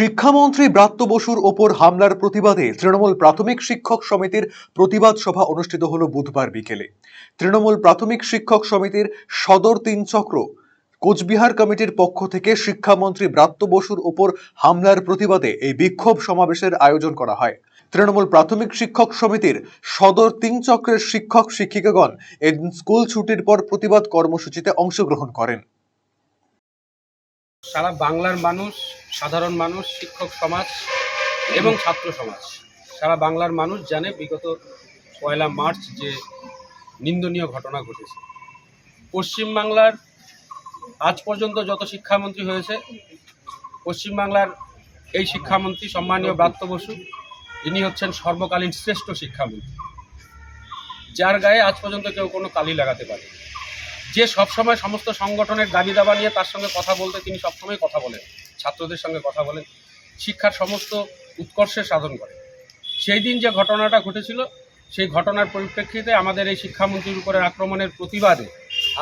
শিক্ষামন্ত্রী ব্রাত্য বসুর ওপর হামলার প্রতিবাদে তৃণমূল প্রাথমিক শিক্ষক সমিতির প্রতিবাদ সভা অনুষ্ঠিত হল বুধবার বিকেলে। তৃণমূল প্রাথমিক শিক্ষক সমিতির সদর তিন চক্র, কোচবিহার কমিটির পক্ষ থেকে শিক্ষামন্ত্রী ব্রাত্য বসুর ওপর হামলার প্রতিবাদে এই বিক্ষোভ সমাবেশের আয়োজন করা হয়। তৃণমূল প্রাথমিক শিক্ষক সমিতির সদর তিন চক্রের শিক্ষক শিক্ষিকাগণ এদিন স্কুল ছুটির পর প্রতিবাদ কর্মসূচিতে অংশগ্রহণ করেন। সারা বাংলার মানুষ, সাধারণ মানুষ, শিক্ষক সমাজ এবং ছাত্র সমাজ। সারা বাংলার মানুষ জানে বিগত পয়লা মার্চ যে নিন্দনীয় ঘটনা ঘটেছে। পশ্চিমবাংলার আজ পর্যন্ত যত শিক্ষামন্ত্রী হয়েছে, পশ্চিমবাংলার এই শিক্ষামন্ত্রী সম্মানীয় ব্রাত্য বসু, ইনি হচ্ছেন সর্বকালীন শ্রেষ্ঠ শিক্ষামন্ত্রী। যার গায়ে আজ পর্যন্ত কেউ কোনো কালি লাগাতে পারে যে সবসময় সমস্ত সংগঠনের দাবি দাবা নিয়ে তার সঙ্গে কথা বলতে তিনি সবসময় কথা বলেন, ছাত্রদের সঙ্গে কথা বলেন, শিক্ষার সমস্ত উৎকর্ষের সাধন করে সেই দিন যে ঘটনাটা ঘটেছিল, সেই ঘটনার পরিপ্রেক্ষিতে আমাদের এই শিক্ষামন্ত্রীর উপরে আক্রমণের প্রতিবাদে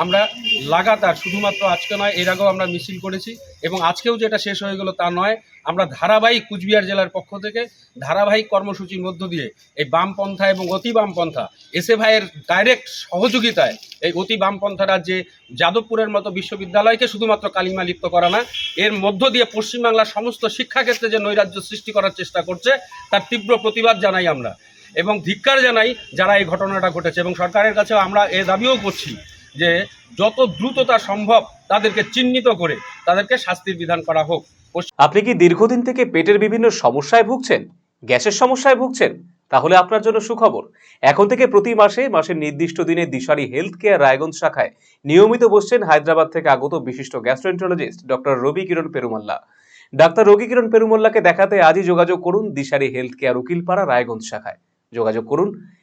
আমরা লাগাতার, শুধুমাত্র আজকে নয়, এর আগেও আমরা মিছিল করেছি এবং আজকেও যেটা শেষ হয়ে গেল তা নয়, আমরা ধারাবাহিক কুচবিহার জেলার পক্ষ থেকে ধারাবাহিক কর্মসূচির মধ্য দিয়ে এই বামপন্থা এবং অতি বামপন্থা এসে ভাইয়ের ডাইরেক্ট সহযোগিতায় এই অতি বামপন্থারা যে যাদবপুরের মতো বিশ্ববিদ্যালয়কে শুধুমাত্র কালিমা লিপ্ত করা না, এর মধ্য দিয়ে পশ্চিমবাংলার সমস্ত শিক্ষাক্ষেত্রে যে নৈরাজ্য সৃষ্টি করার চেষ্টা করছে, তার তীব্র প্রতিবাদ জানাই আমরা এবং ধিক্কার জানাই যারা এই ঘটনাটা ঘটেছে এবং সরকারের কাছেও আমরা এ দাবিও করছি যে যত দ্রুততা সম্ভব তাদেরকে চিহ্নিত করে তাদেরকে শাস্তির বিধান করা হোক। আপনি কি দীর্ঘদিন থেকে পেটের বিভিন্ন সমস্যায় ভুগছেন? গ্যাসের সমস্যায় ভুগছেন? তাহলে আপনার জন্য সুখবর। এখন থেকে প্রতি মাসে মাসের নির্দিষ্ট দিনে দিশারি হেলথ কেয়ার রায়গঞ্জ শাখায় নিয়মিত বসছেন হায়দ্রাবাদ থেকে আগত বিশিষ্ট গ্যাস্ট্রোএন্টারোলজিস্ট ডক্টর রবি কিরণ পেরুমাল্লা। ডাক্তার রবি কিরণ পেরুমল্লাকে দেখাতে আজই যোগাযোগ করুন দিশারি হেলথ কেয়ার উকিলপাড়া রায়গঞ্জ শাখায়। যোগাযোগ করুন